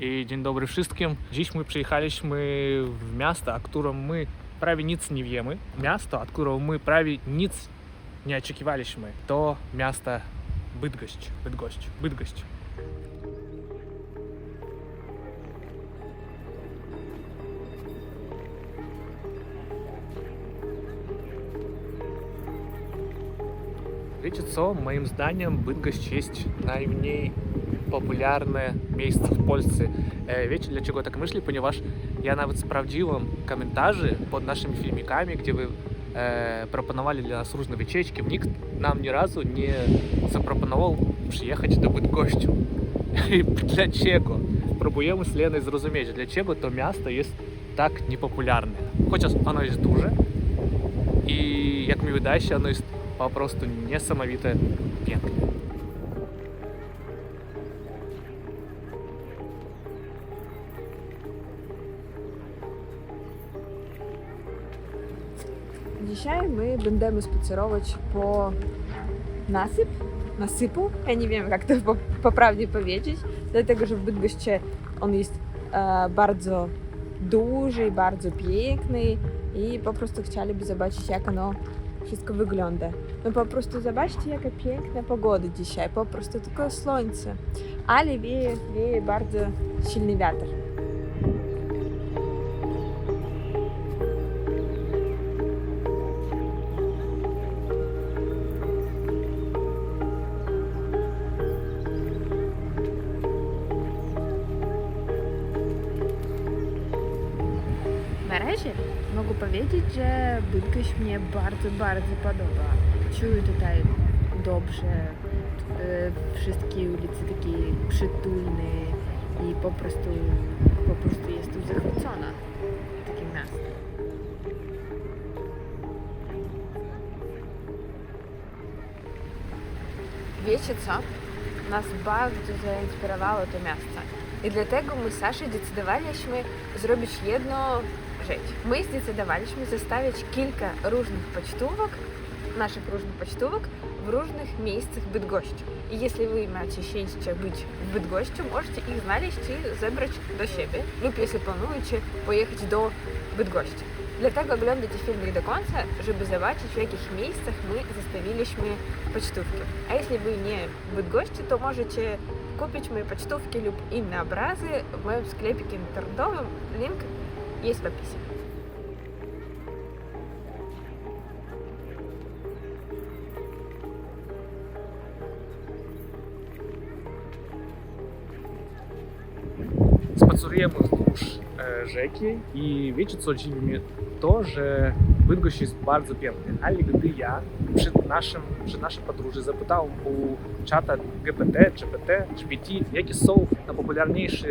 I dzień dobry wszystkim. Dziś my przyjechaliśmy w miasto, o którym my prawie nic nie wiemy. Miasto, od którego my prawie nic nie oczekiwaliśmy. To miasto Bydgoszcz. Bydgoszcz. Bydgoszcz. Wiecie co? Moim zdaniem Bydgoszcz jest najmniej popularne месяц в Польсce. Е, Видите, для чего так мысли, понимаешь, я навіть спrawdziłem коментарі під нашими фільмиками, де ви е, э, пропоновали для нас різні вечечки. Ніхто нам ні разу не запропонував приїхати до Быткощу. для чего? Пробуємо з Леною зрозуміти, для чого то місто є так непопулярне. Хоча воно є дуже, і, як мені видається, воно є просто несамовіте п'ятне. Dzisiaj my będziemy spacerować po nasyp, nasypu. Ja nie wiem, jak to po- poprawnie powiedzieć, dlatego że w Bydgoszczy on jest e, bardzo duży, bardzo piękny i po prostu chcieliby zobaczyć, jak ono wszystko wygląda. No po prostu zobaczcie, jaka piękna pogoda dzisiaj, po prostu tylko słońce, ale wieje, wieje bardzo silny wiatr. Na razie mogę powiedzieć, że Bydgoszcz mnie bardzo, bardzo podoba. Czuję tutaj dobrze. e, Wszystkie ulice takie przytulne i po prostu, po prostu jestem zachwycona takim miastem. Wiecie co? Nas bardzo zainspirowało to miasto. I dlatego my z Saszą decydowaliśmy zrobić jedną rzecz. My zdecydowaliśmy zostawić kilka różnych pocztówek, naszych różnych pocztówek w różnych miejscach Bydgoszczy. I jeśli wy macie szczęście być w Bydgoszczy, możecie ich znaleźć i zebrać do siebie lub jeśli planujecie pojechać do Bydgoszczy. Dlatego oglądajcie filmik do końca, żeby zobaczyć w jakich miejscach my zostawiliśmy pocztówki. A jeśli wy nie w Bydgoszczy, to możecie kupić moje pocztówki lub inne obrazy w moim sklepie internetowym. Link есть в описи. Спонсоруємо rzeki i wiecie co dziwi mnie? To, że Bydgoszcz jest bardzo piękny, ale gdy ja przed, naszym, przed naszą podróży zapytałem u czata GPT, GPT, GPT, jakie są najpopularniejsze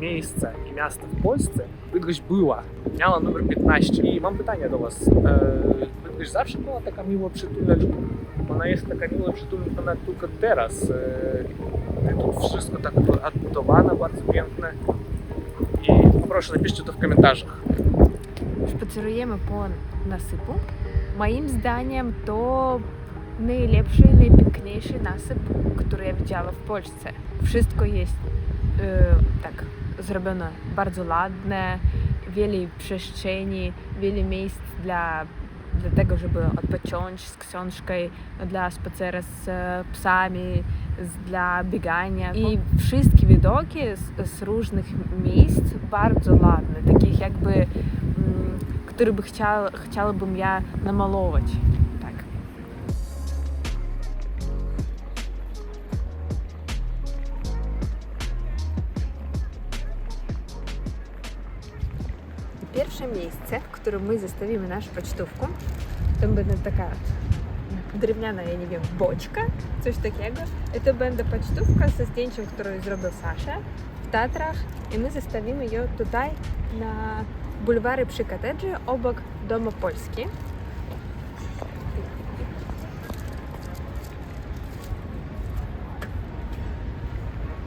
miejsca i miasta w Polsce, Bydgoszcz była, miała numer 15 i mam pytanie do Was. E, Bydgoszcz zawsze była taka miło przytulna lub ona jest taka miło przytulna tylko teraz? E, tu wszystko tak odbudowane, bardzo piękne. I poproszę, napiszcie to w komentarzach. Spacerujemy po nasypu. Moim zdaniem to najlepszy, najpiękniejszy nasyp, który ja widziała w Polsce. Wszystko jest e, tak zrobione bardzo ładne, wiele przestrzeni, wiele miejsc dla, dla tego, żeby odpocząć z książką, dla spaceru z e, psami, dla biegania. I wszystkie widoki z, z różnych miejsc bardzo ładne, takich jakby, mm, które by chciała, chciałabym ja namalować. Pierwsze miejsce, w którym my zostawimy naszą pocztówkę, to będzie taka drewniana, ja nie wiem, boczka, coś takiego. I to będzie pocztówka ze zdjęciem, które zrobił Sasza w Tatrach. I my zostawimy ją tutaj na bulwarze przy kotedży obok Domu Polski.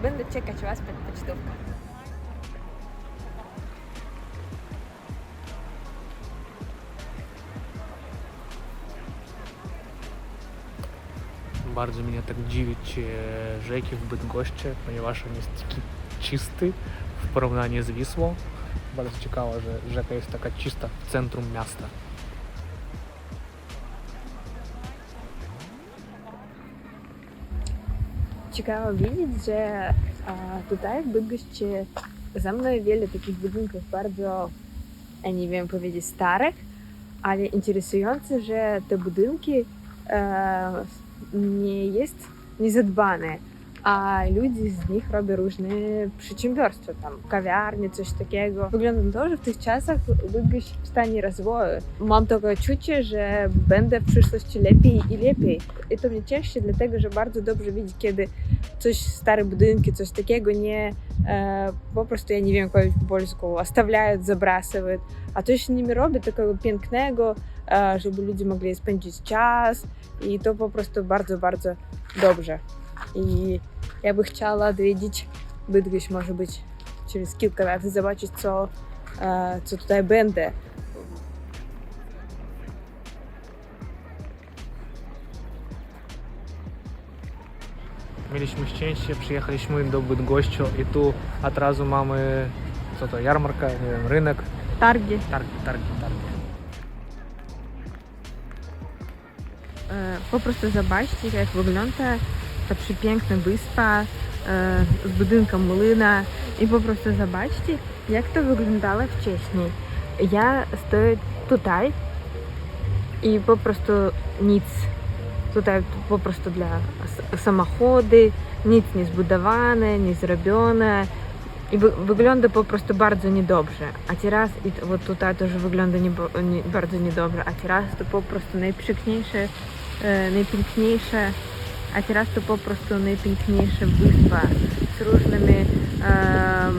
Będę czekać Was pod pocztówką. bardzo mnie tak dziwić rzeki w Bydgoszczy, ponieważ on jest taki czysty w porównaniu z Wisłą. Bardzo ciekawe, że rzeka jest taka czysta w centrum miasta. Ciekawe widzieć, że tutaj w Bydgoszczy za mną wiele takich budynków bardzo, ja nie wiem powiedzieć starych, ale interesujące, że te budynki e, не есть незадбанное. a ludzie z nich robią różne przedsiębiorstwa, tam kawiarnie, coś takiego. Wygląda na to, że w tych czasach Bydgoszcz w stanie rozwoju. Mam takie odczucie, że będę w przyszłości lepiej i lepiej. I to mnie cieszy, dlatego że bardzo dobrze widzieć, kiedy coś, stare budynki, coś takiego nie e, po prostu, ja nie wiem, jak po polsku, ostawiają, забрасывают, a coś z nimi robi takiego pięknego, e, żeby ludzie mogli spędzić czas i to po prostu bardzo, bardzo dobrze. I ja by chciała odwiedzić Bydgoszcz, może być через kilka lat i zobaczyć, co, e, co tutaj będzie. Mieliśmy szczęście, przyjechaliśmy do Bydgoszczy i tu od razu mamy, co to, jarmarka, nie wiem, rynek, Targi. targi, targi, targi. E, po prostu zobaczcie, jak wygląda e, zobaczcie, jak to wyglądało wcześniej. Ja stoję tutaj i po prostu nic. Tutaj po prostu dla s- samochody, nic nie zbudowane, nie zrobione. I wy, wygląda po prostu bardzo niedobrze. A teraz, i to, вот nie, nie, bardzo niedobrze, a teraz to po prostu najpiękniejsze, e, najpiękniejsze, a teraz to po prostu najpiękniejsza wyspa z różnymi e,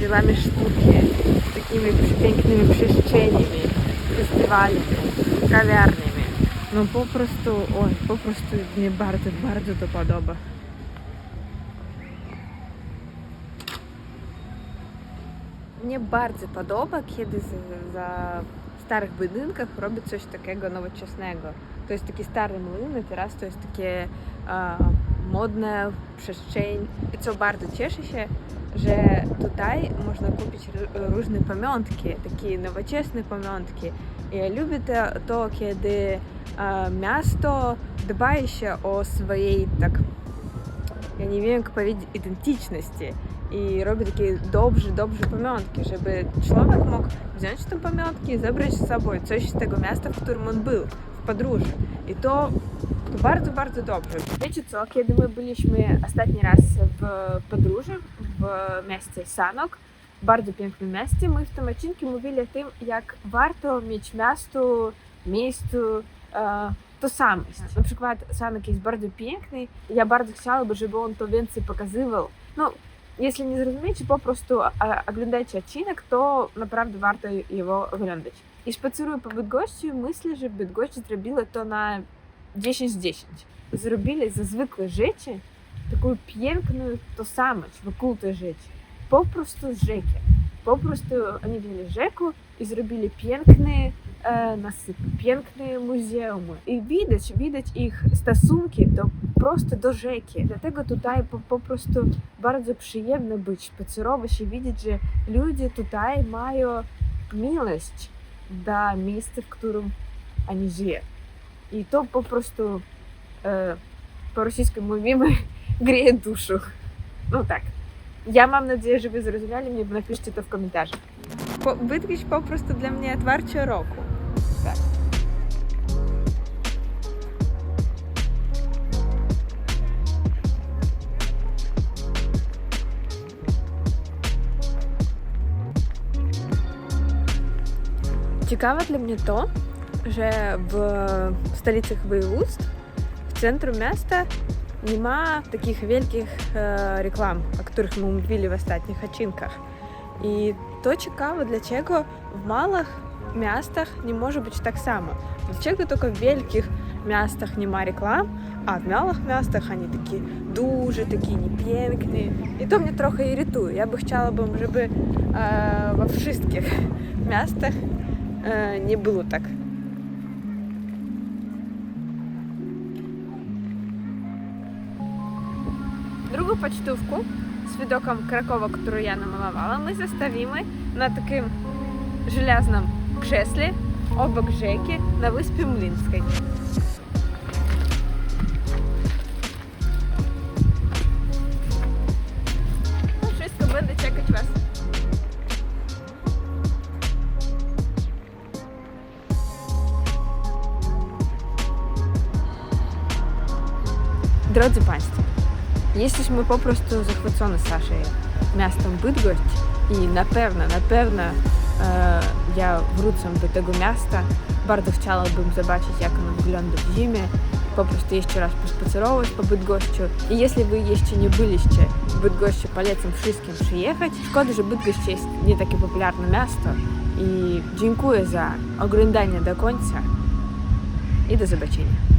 dziełami sztuki, z takimi przepięknymi przestrzeniami, festiwalami, kawiarniami. No po prostu, oj, po prostu mnie bardzo, bardzo to podoba. Mnie bardzo podoba, kiedy za starych budynkach robi coś takiego nowoczesnego. E, e, swojej tak ja nie wiem jak powiedzieć, identyczności i robi takie dobrze, dobrze pamiątki, żeby człowiek mógł wziąć te pamiątki i zabrać z sobą coś z tego miasta, w którym on był, bardzo dobrze. Wiecie co, kiedy my byliśmy ostatni raz w podróży w mieście Sanok, bardzo pięknym mieście, my w tym odcinku mówili o tym, jak warto mieć miastu, miejscu e, tożsamość. Na przykład Sanok jest bardzo piękny, ja bardzo chciałabym, żeby on to więcej pokazywał. No, Если не зразумеете попросту типу, оглядать оттенок, то направду варто его оглядать. І шпацирую по Бідгощі, мислі, що Бідгощі зробили то на 10 з 10. Зробили за звикли жечі таку п'єнкну то саме, вокруг той жечі. Попросту жеки. Попросту вони взяли жеку і зробили п'єнкні E, nasyp, piękne muzeum. I widać, widać ich stosunki do, prosto do rzeki. Dlatego tutaj po, prostu bardzo przyjemno być, spacerować i widzieć, że ludzie tutaj mają miłość do miejsca, w którym oni żyją. I to po prostu e, po rosyjsku mówimy grzeje duszę. No tak. Ja mam nadzieję, że wy zrozumieli mnie, napiszcie to w komentarzach. Bytgoszcz po prostu dla mnie otwarcie roku. Цікаво для мене то, що в столицях воєвудств, в центру міста, нема таких великих е, реклам, о которых ми мовили в останніх очинках. І то цікаво, для чого в малих містах не може бути так само. Для чого тільки в великих містах нема реклам, а в малих містах вони такі дуже такі неп'єнкні. І то мене трохи іритує. Я б хотіла, щоб би, е, во всіх містах Е, не было так. Другу почтовку з відоком Кракова, которую я намалювала, ми заставимо на таком железному креслі обок Жеки на виспі Млинській. Drodzy Państwo, jesteśmy po prostu zachwycone Saszej miastem Bydgoszcz i na pewno, na pewno e, ja wrócę do tego miasta. Bardzo chciałabym zobaczyć, jak ono wygląda w zimie, po prostu jeszcze raz pospacerować po Bydgoszczu. I jeśli Wy jeszcze nie byliście w Bydgoszczy, polecam wszystkim przyjechać. Szkoda, że Bydgoszcz jest nie takie popularne miasto. I dziękuję za oglądanie do końca i do zobaczenia.